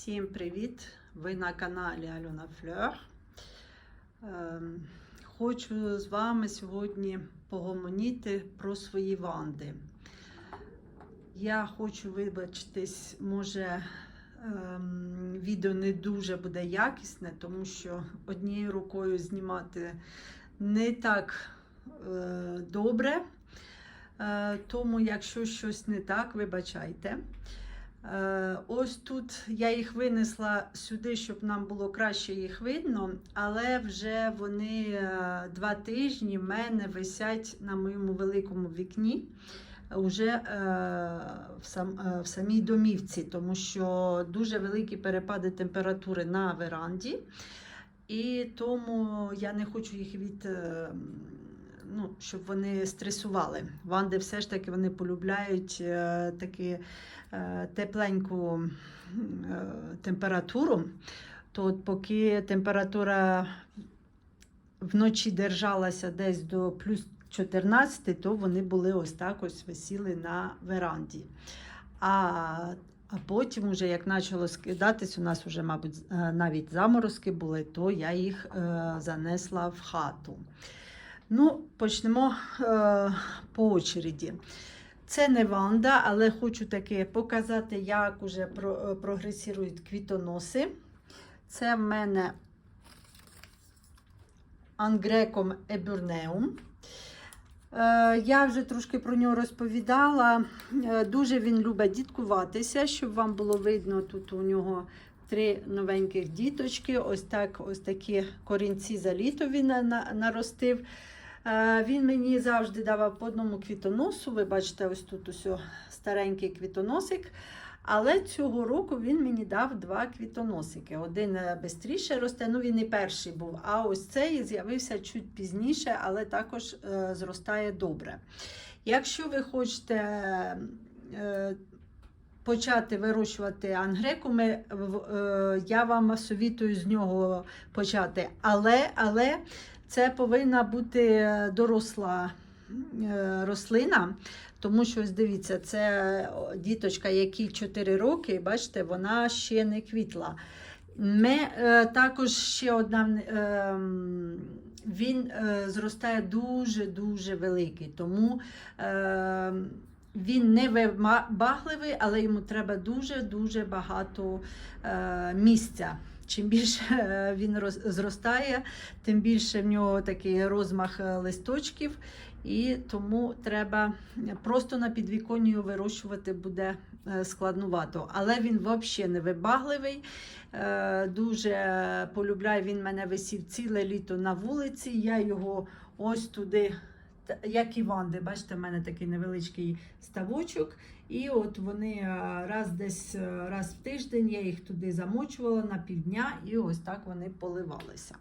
Всім привіт! Ви на каналі Альона Флер. Ем, Хочу з вами сьогодні погомоніти про свої ванди. Я хочу вибачитись, може ем, відео не дуже буде якісне, тому що однією рукою знімати не так е, добре. Е, тому, якщо щось не так, вибачайте. Е, Ось тут я їх винесла сюди, щоб нам було краще їх видно, але вже вони е, два тижні в мене висять на моєму великому вікні. Уже е, в, сам, в самій домівці, тому що дуже великі перепади температури на веранді, і тому я не хочу їх від, ну, щоб вони стресували. Ванди все ж таки вони полюбляють е, такі е, тепленьку е, температуру. То от поки температура вночі держалася десь до плюс 14, то вони були ось так ось висіли на веранді. А, а потім, уже як почало скидатись, у нас вже, мабуть, навіть заморозки були, то я їх занесла в хату. Ну, почнемо е, по очереді. Це не ванда, але хочу таки показати, як уже про, прогресують квітоноси. Це в мене Ангреком Ебюрнеум. Е, Я вже трошки про нього розповідала. Е, Дуже він любить діткуватися, щоб вам було видно, тут у нього три новеньких діточки. Ось так, ось такі корінці за літо він на- на- наростив. Е, Він мені завжди давав по одному квітоносу. Ви бачите, ось тут ось старенький квітоносик. Але цього року він мені дав два квітоносики. Один швидше росте, ну він і перший був. А ось цей з'явився чуть пізніше, але також е, зростає добре. Якщо ви хочете е, почати вирощувати ангрекуми, в- е, я вам совітую з нього почати. Але, але це повинна бути доросла е, рослина. Тому що, ось дивіться, це діточка, якій 4 роки, бачите, вона ще не квітла. Ми, е, також ще одна, е, він е, зростає дуже-дуже великий, тому е, він не вибагливий, але йому треба дуже-дуже багато е, місця. Чим більше е, він зростає, тим більше в нього такий розмах е, листочків. І тому треба просто на підвіконні вирощувати буде е, складнувато. Але він взагалі не вибагливий. Дуже полюбляє він мене висів ціле літо на вулиці. Я його ось туди, як і ванди, бачите, в мене такий невеличкий ставочок. І от вони е, раз десь е, раз в тиждень я їх туди замочувала на півдня, і ось так вони поливалися.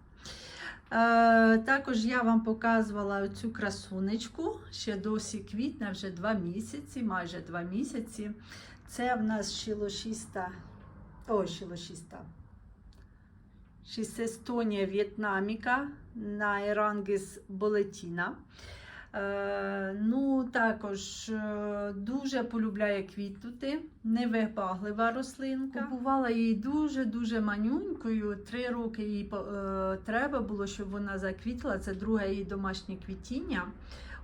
Е, також я вам показувала цю красунечку, ще досі квітне, вже два місяці, майже два місяці. Це в нас шилошіста, о, шилошіста. Шістестонія в'єтнаміка на Ерангіс Болетіна. Е, ну, також е, дуже полюбляє квітнути, невибаглива рослинка. Купувала її дуже-дуже манюнькою. Три роки їй е, треба було, щоб вона заквітла. Це друге її домашнє квітіння.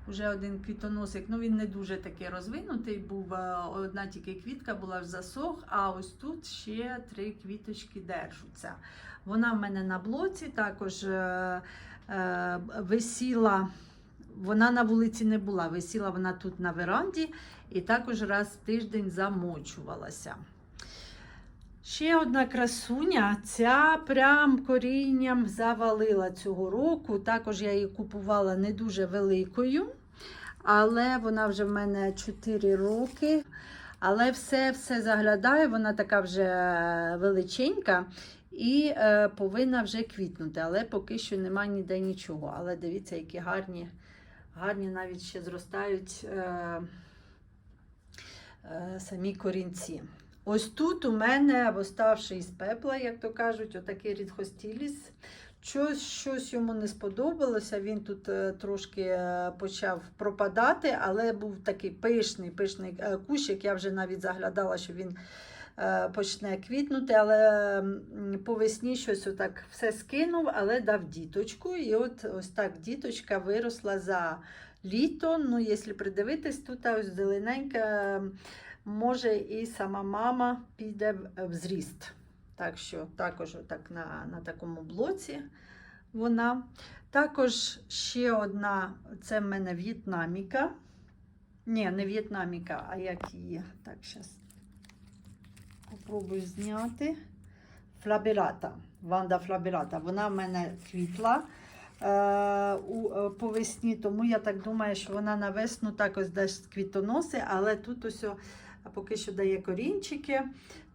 Уже один квітоносик, ну він не дуже такий розвинутий був. Одна тільки квітка була ж засох, а ось тут ще три квіточки держуться. Вона в мене на блоці також е, е, висіла. Вона на вулиці не була, висіла вона тут на веранді і також раз в тиждень замочувалася. Ще одна красуня, ця прям корінням завалила цього року. Також я її купувала не дуже великою, але вона вже в мене 4 роки. Але все все заглядає, вона така вже величенька і е, повинна вже квітнути. Але поки що немає ніде нічого. Але дивіться, які гарні, гарні навіть ще зростають е, е, самі корінці. Ось тут у мене восставший із пепла, як то кажуть, отакий рідхостіліс. Щось, щось йому не сподобалося. Він тут е, трошки е, почав пропадати, але був такий пишний, пишний е, кущик. Я вже навіть заглядала, що він почне квітнути, але по весні щось отак все скинув, але дав діточку. І от ось так діточка виросла за літо. Ну, якщо придивитись, тут ось зелененька, може і сама мама піде в- в зріст. Так що також отак на, на такому блоці вона. Також ще одна, це в мене в'єтнаміка. Ні, не в'єтнаміка, а як її. Так, зараз попробую зняти. Флаберата. Ванда флаберата. Вона в мене квітла е, е, по весні, тому я так думаю, що вона на весну також дасть квітоноси, але тут ось поки що дає корінчики.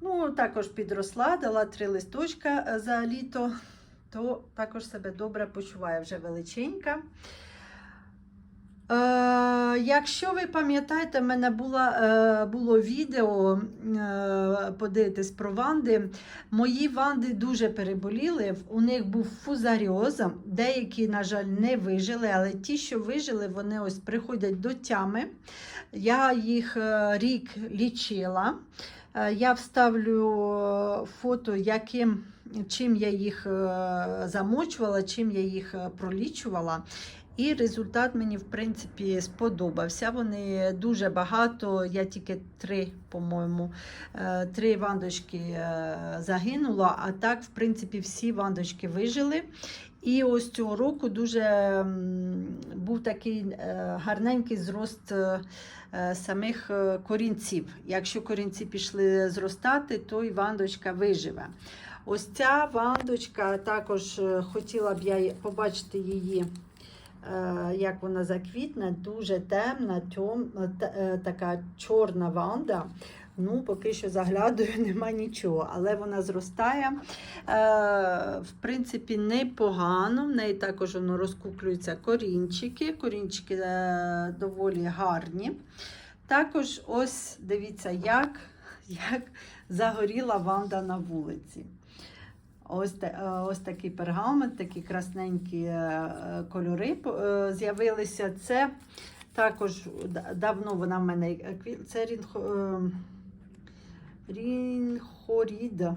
Ну, також підросла, дала три листочка е, за літо, то також себе добре почуває вже величенька. Е, якщо ви пам'ятаєте, в мене була, е, було відео е, подивитись про ванди. Мої ванди дуже переболіли. У них був фузаріоз. Деякі, на жаль, не вижили, але ті, що вижили, вони ось приходять до тями. Я їх рік лічила. Я вставлю фото, яким, чим я їх замочувала, чим я їх пролічувала. І результат мені, в принципі, сподобався. Вони дуже багато, я тільки три, по-моєму, е, три вандочки е, загинула, а так, в принципі, всі вандочки вижили. І ось цього року дуже був такий е, гарненький зрост самих корінців. Якщо корінці пішли зростати, то і вандочка виживе. Ось ця вандочка також хотіла б я побачити її. Е, Як вона заквітне, дуже темна, тьом, та- е, така чорна ванда. Ну, поки що заглядаю, нема нічого, але вона зростає. Е, в принципі, непогано. В неї також воно розкуклюються корінчики. Корінчики е, доволі гарні. Також ось дивіться, як, як загоріла ванда на вулиці. Ось, е, ось такий пергамент, такі красненькі е, е, кольори з'явилися. Це також давно вона в мене це рінхо, рінхоріда.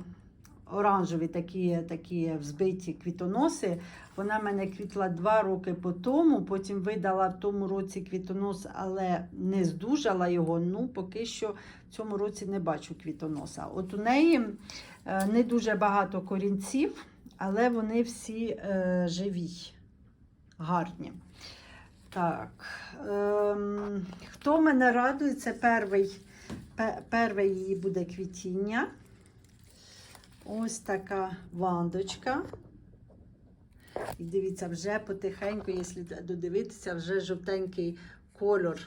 Оранжеві такі, такі взбиті квітоноси. Вона мене квітла два роки по тому, потім видала в тому році квітонос, але не здужала його. Ну, поки що в цьому році не бачу квітоноса. От у неї е, не дуже багато корінців, але вони всі е, живі, гарні. Так, ем, хто мене радує, це перший, пе- перше її буде квітіння. Ось така вандочка. І дивіться, вже потихеньку, якщо додивитися, вже жовтенький кольор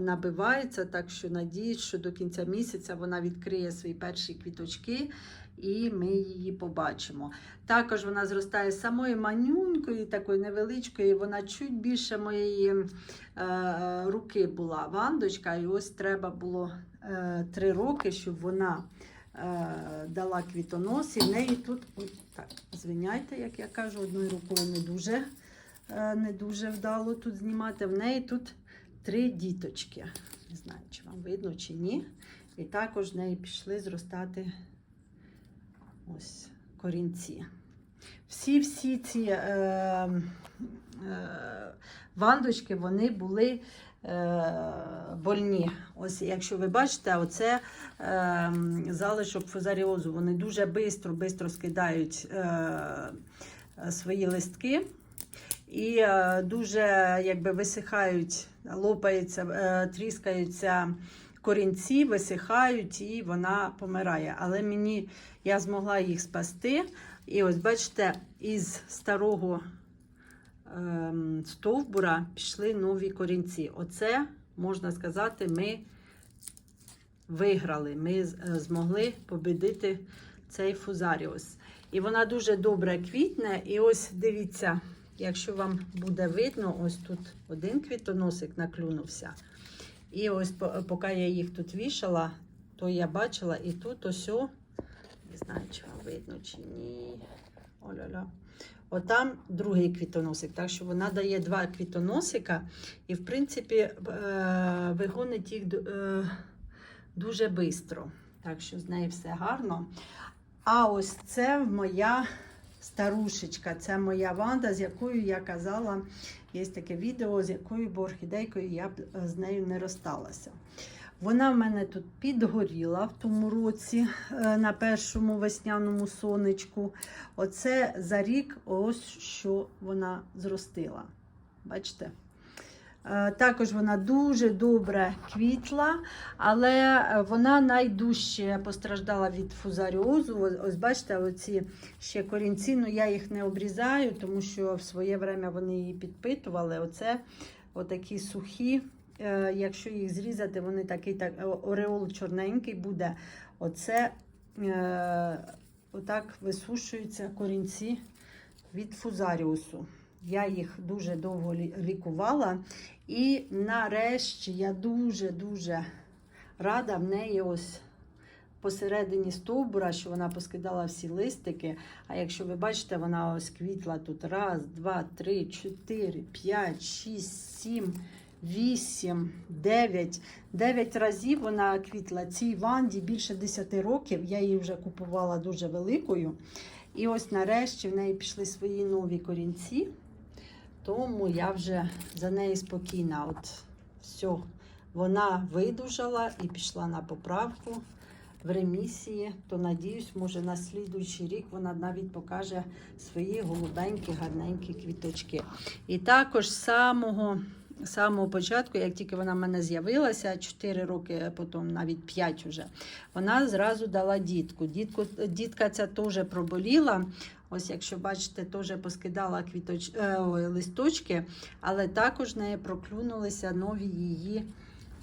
набивається. Так що надіюсь, що до кінця місяця вона відкриє свої перші квіточки і ми її побачимо. Також вона зростає самою манюнькою, такою невеличкою. Вона чуть більше моєї е, руки була вандочка. І ось треба було е, три роки, щоб вона дала квітонос. І в неї тут, ой, так, звиняйте, як я кажу, одною рукою не дуже, е, не дуже вдало тут знімати. В неї тут три діточки. Не знаю, чи вам видно, чи ні. І також в неї пішли зростати ось корінці. Всі-всі ці е, е, вандочки вони були е, больні. Ось, якщо ви бачите, оце е, залишок фузаріозу. Вони дуже швидко, швидко скидають е, свої листки. І е, дуже якби висихають, лопаються, е, тріскаються корінці, висихають і вона помирає. Але мені я змогла їх спасти. І ось бачите, із старого стовбура пішли нові корінці. Оце, можна сказати, ми виграли. Ми е, змогли победити цей фузаріус. І вона дуже добре квітне. І ось дивіться, якщо вам буде видно, ось тут один квітоносик наклюнувся. І ось поки я їх тут вішала, то я бачила і тут ось, не знаю, чи вам видно, чи ні. Оля-ля. Отам другий квітоносик. Так що вона дає два квітоносика, і, в принципі, е, вигонить їх е, дуже швидко. Так що з нею все гарно. А ось це моя старушечка, це моя Ванда, з якою я казала, є таке відео, з якою орхідейкою я б е, з нею не розсталася. Вона в мене тут підгоріла в тому році е, на першому весняному сонечку. Оце за рік ось що вона зростила. Бачите? Е, Також вона дуже добре квітла, але вона найдужче постраждала від фузаріозу. Ось бачите, оці ще корінці, ну я їх не обрізаю, тому що в своє время вони її підпитували. Оце отакі сухі. Е, Якщо їх зрізати, вони такий так, ореол чорненький буде. Оце е, отак висушуються корінці від фузаріусу. Я їх дуже довго лікувала. І нарешті я дуже-дуже рада в неї ось посередині стовбура, що вона поскидала всі листики. А якщо ви бачите, вона ось квітла тут раз, два, три, чотири, п'ять, шість, сім, вісім, дев'ять. Дев'ять разів вона квітла цій ванді більше 10 років. Я її вже купувала дуже великою. І ось нарешті в неї пішли свої нові корінці. Тому я вже за нею спокійна. От все, вона видужала і пішла на поправку в ремісії. То надіюсь, може на слідуючий рік вона навіть покаже свої голубенькі, гарненькі квіточки. І також самого, з самого початку, як тільки вона в мене з'явилася, 4 роки, потім навіть 5 вже, вона зразу дала дітку. Дітку дітка ця теж проболіла. Ось, якщо бачите, теж поскидала квіточ... е, ой, листочки, але також в неї проклюнулися нові її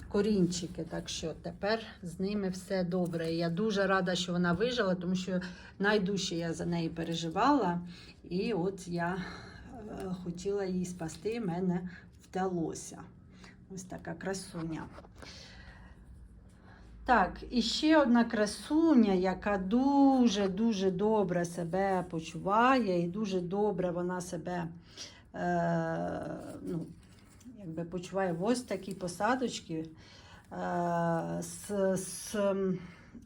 корінчики. Так що тепер з ними все добре. Я дуже рада, що вона вижила, тому що найдужче я за неї переживала. І от я е, хотіла її спасти, мене вдалося. Ось така красуня. Так, і ще одна красуня, яка дуже-дуже добре себе почуває, і дуже добре вона себе е, ну, якби почуває в ось такі посадочки. Е, з, з,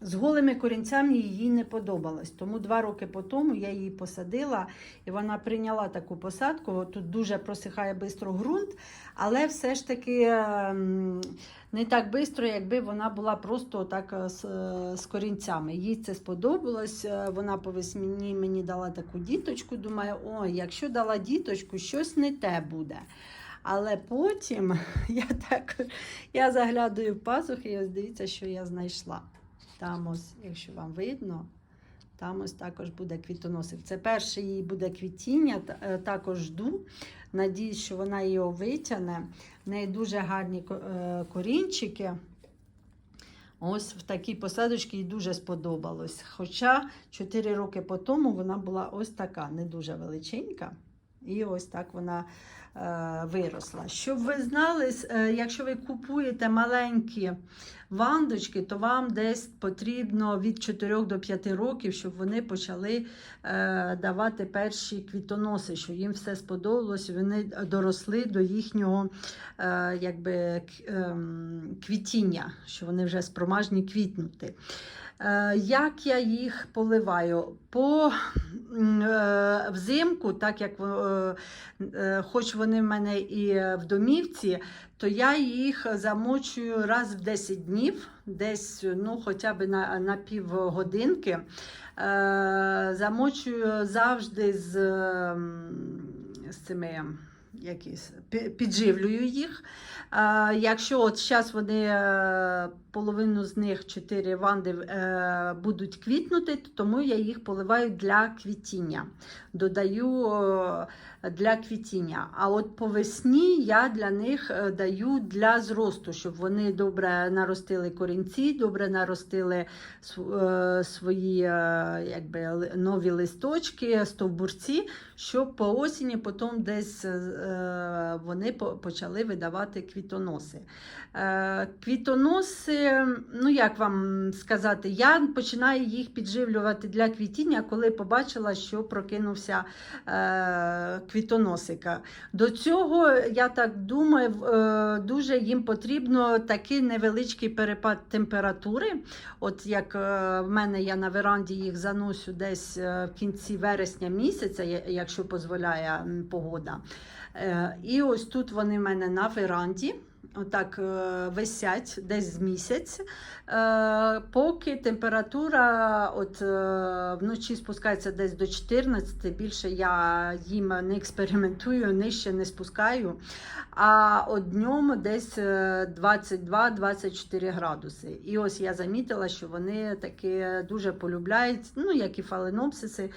з голими корінцями їй не подобалось. Тому два роки по тому я її посадила, і вона прийняла таку посадку. Тут дуже просихає швидко ґрунт, але все ж таки ем, не так швидко, якби вона була просто так е, з, е, з корінцями. Їй це сподобалось. е, Вона по весні мені дала таку діточку. Думаю, ой, якщо дала діточку, щось не те буде. Але потім я так я заглядаю в пазухи і ось дивіться, що я знайшла. Там ось, якщо вам видно, там ось також буде квітоносик. Це перше її буде квітіння, е, також жду. Надіюсь, що вона його витягне. В неї дуже гарні е, корінчики. Ось в такій посадочці їй дуже сподобалось. Хоча 4 роки по тому вона була ось така, не дуже величенька. І ось так вона е, виросла. Щоб ви знали, е, якщо ви купуєте маленькі вандочки, то вам десь потрібно від 4 до 5 років, щоб вони почали е, давати перші квітоноси, що їм все сподобалось, вони доросли до їхнього якби, ем, квітіння, що вони вже спромажні квітнути. Е, Як я їх поливаю? По е, взимку, так як е, хоч вони в мене і в домівці, то я їх замочую раз в 10 днів, десь ну, хоча б на, на півгодинки. Замочую завжди з, з цими якісь, підживлюю їх. Якщо от зараз вони е, половину з них 4 ванди е, будуть квітнути, то тому я їх поливаю для квітіння. Додаю е, для квітіння. А от по весні я для них даю для зросту, щоб вони добре наростили корінці, добре наростили свої якби, нові листочки, стовбурці, щоб по осені потім десь вони почали видавати квітоноси. Е, Квітоноси ну як вам сказати, я починаю їх підживлювати для квітіння, коли побачила, що прокинувся е, квітоносика. До цього, я так думаю, е, дуже їм потрібно такий невеличкий перепад температури. От як е, в мене я на веранді їх заносю десь е, в кінці вересня місяця, якщо дозволяє погода. Е, І ось тут вони в мене на веранді. Отак е, висять десь з місяць, е, поки температура от, вночі спускається десь до 14, більше я їм не експериментую, нижче не спускаю. А от днем десь е, 22-24 градуси. І ось я замітила, що вони таки дуже полюбляють, ну як і фаленопсиси,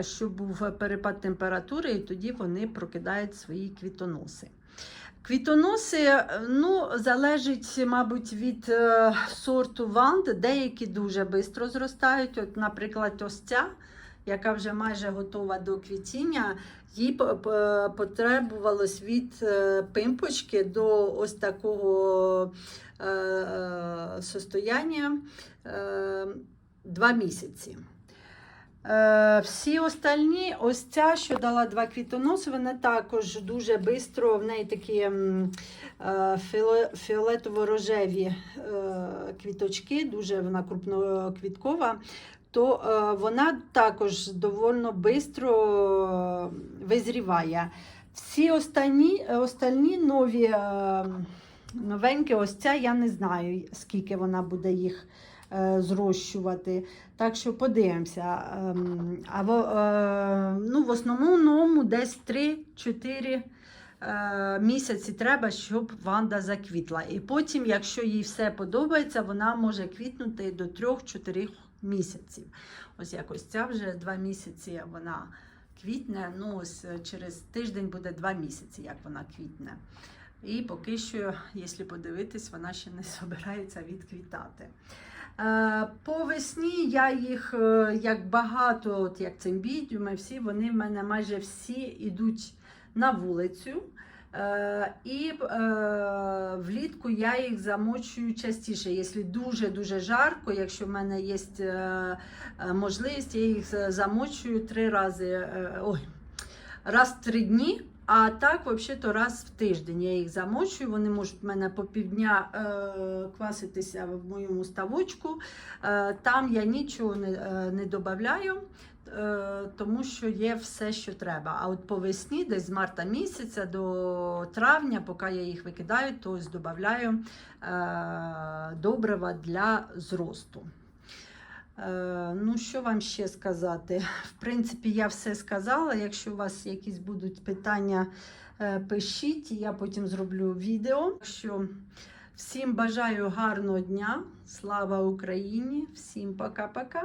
що був перепад температури, і тоді вони прокидають свої квітоноси. Квітоноси е, ну, залежить, мабуть, від е, сорту ванд. Деякі дуже швидко зростають. От, наприклад, ось ця, яка вже майже готова до квітіння, їй по- по- потребувалось від е, пимпочки до ось такого е, е, состояння е, два місяці. Е, всі остальні, ось ця, що дала два квітоноси, вона також дуже швидко, в неї такі е, фіолетово-рожеві е, квіточки, дуже вона крупноквіткова, то вона також доволі швидко визріває. Всі останні, остальні нові новенькі, ось ця, я не знаю, скільки вона буде їх зрощувати. Так що подивимося. Ем, А е, ну, в основному десь 3-4 е, місяці треба, щоб ванда заквітла. І потім, якщо їй все подобається, вона може квітнути до 3-4 місяців. Ось якось ця вже 2 місяці вона квітне. Ну, ось е, через тиждень буде 2 місяці, як вона квітне. І поки що, якщо подивитись, вона ще не збирається відквітати. Е, По весні я їх, е, як багато, от як цимбідіуми, всі вони в мене майже всі йдуть на вулицю. Е, І влітку я їх замочую частіше. Якщо дуже-дуже жарко, якщо в мене є можливість, я їх замочую три рази. Ой, раз в три дні. А так, взагалі-то раз в тиждень я їх замочую. Вони можуть в мене по півдня е, кваситися в моєму ставочку. Е, там я нічого не, е, не додаю, е, тому що є все, що треба. А от по весні, десь з марта місяця до травня, поки я їх викидаю, то додаю е, добрива для зросту. Е, Ну, що вам ще сказати? В принципі, я все сказала. Якщо у вас якісь будуть питання, е, пишіть, я потім зроблю відео. Що всім бажаю гарного дня. Слава Україні! Всім пока-пока!